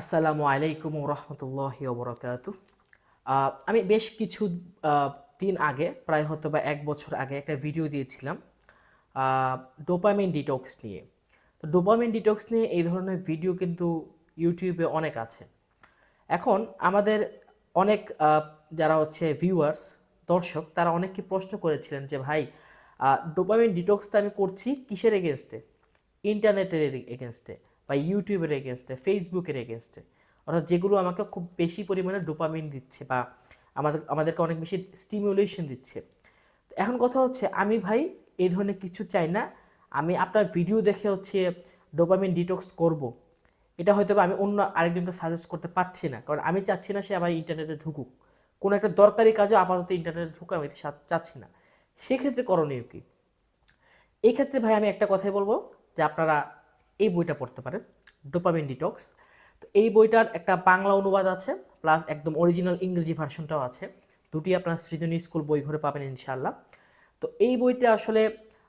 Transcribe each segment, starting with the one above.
আসসালামু আলাইকুম রহমতুল্লাহ ওবরাকাত আমি বেশ কিছু দিন আগে, প্রায় হয়তো বা এক বছর আগে একটা ভিডিও দিয়েছিলাম ডোপামিন ডিটক্স নিয়ে। তো ডোপামিন ডিটক্স নিয়ে এই ধরনের ভিডিও কিন্তু ইউটিউবে অনেক আছে। এখন আমাদের অনেক যারা হচ্ছে ভিউয়ার্স, দর্শক, তারা অনেককে প্রশ্ন করেছিলেন যে, ভাই ডোপামিন ডিটক্সটা আমি করছি কিসের এগেনস্টে ইন্টারনেটের এগেনস্টে বা ইউটিউবের এগেনস্টে ফেসবুকের এগেনস্টে অর্থাৎ যেগুলো আমাকে খুব বেশি পরিমাণে ডোপামিন দিচ্ছে বা আমাদের, আমাদেরকে অনেক বেশি স্টিমুলেশন দিচ্ছে। এখন কথা হচ্ছে, আমি ভাই এই ধরনের কিছু চাই না। আমি আপনার ভিডিও দেখে হচ্ছে ডোপামিন ডিটক্স করব। এটা হয়তো আমি অন্য আরেকজনকে সাজেস্ট করতে পারছি না। কারণ আমি চাচ্ছি না সে আবার ইন্টারনেটে ঢুকুক। কোনো একটা দরকারি কাজও আপাতত ইন্টারনেটে ঢুকুক আমি এটা চাচ্ছি না। সেক্ষেত্রে করণীয় কী? এক্ষেত্রে ভাই আমি একটা কথাই বলব যে আপনারা এই বইটা পড়তে পারেন ডোপামিন ডিটক্স তো এই বইটার একটা বাংলা অনুবাদ আছে প্লাস একদম অরিজিনাল ইংরেজি ভার্সনটাও আছে। দুটি আপনার সৃজনী স্কুল বই ঘরে পাবেন ইনশাআল্লাহ। তো এই বইতে আসলে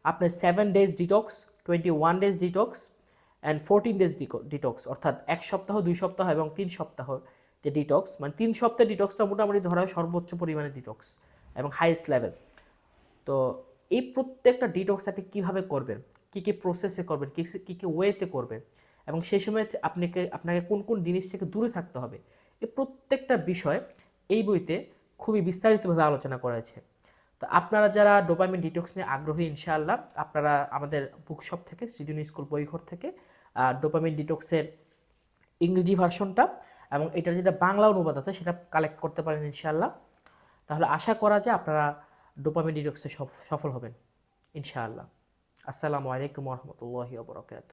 আপনি seven days detox twenty one days detox and fourteen days detox অর্থাৎ এক সপ্তাহ, দুই সপ্তাহ এবং তিন সপ্তাহ যে ডিটক্স মানে তিন সপ্তাহ ডিটক্সটা মোটামুটি ধরা সর্বোচ্চ পরিমাণে ডিটক্স এবং হাইয়েস্ট লেভেল তো এই প্রত্যেকটা ডিটক্স আপনি কীভাবে করবেন? কী কী প্রসেসে করবেন? কী কী কী ওয়েতে করবেন? এবং সেই সময় আপনাকে আপনাকে কোন কোন জিনিস থেকে দূরে থাকতে হবে? এই প্রত্যেকটা বিষয় এই বইতে খুবই বিস্তারিতভাবে আলোচনা করা হয়েছে। তো আপনারা যারা ডোপামিন ডিটক্স নিয়ে আগ্রহী, ইনশাআল্লাহ আপনারা আমাদের বুকশপ থেকে, সৃজনী স্কুল বইঘর থেকে ডোপামিন ডিটক্সের ইংরেজি ভার্সনটা এবং এটার যেটা বাংলা অনুবাদ আছে, সেটা কালেক্ট করতে পারেন ইনশাআল্লাহ। তাহলে আশা করা যায় আপনারা ডোপামিন ডিটক্সে সফল হবেন। ইনশাআল্লাহ। আসসালামু আলাইকুম রহমতুল্লাহি বরকাত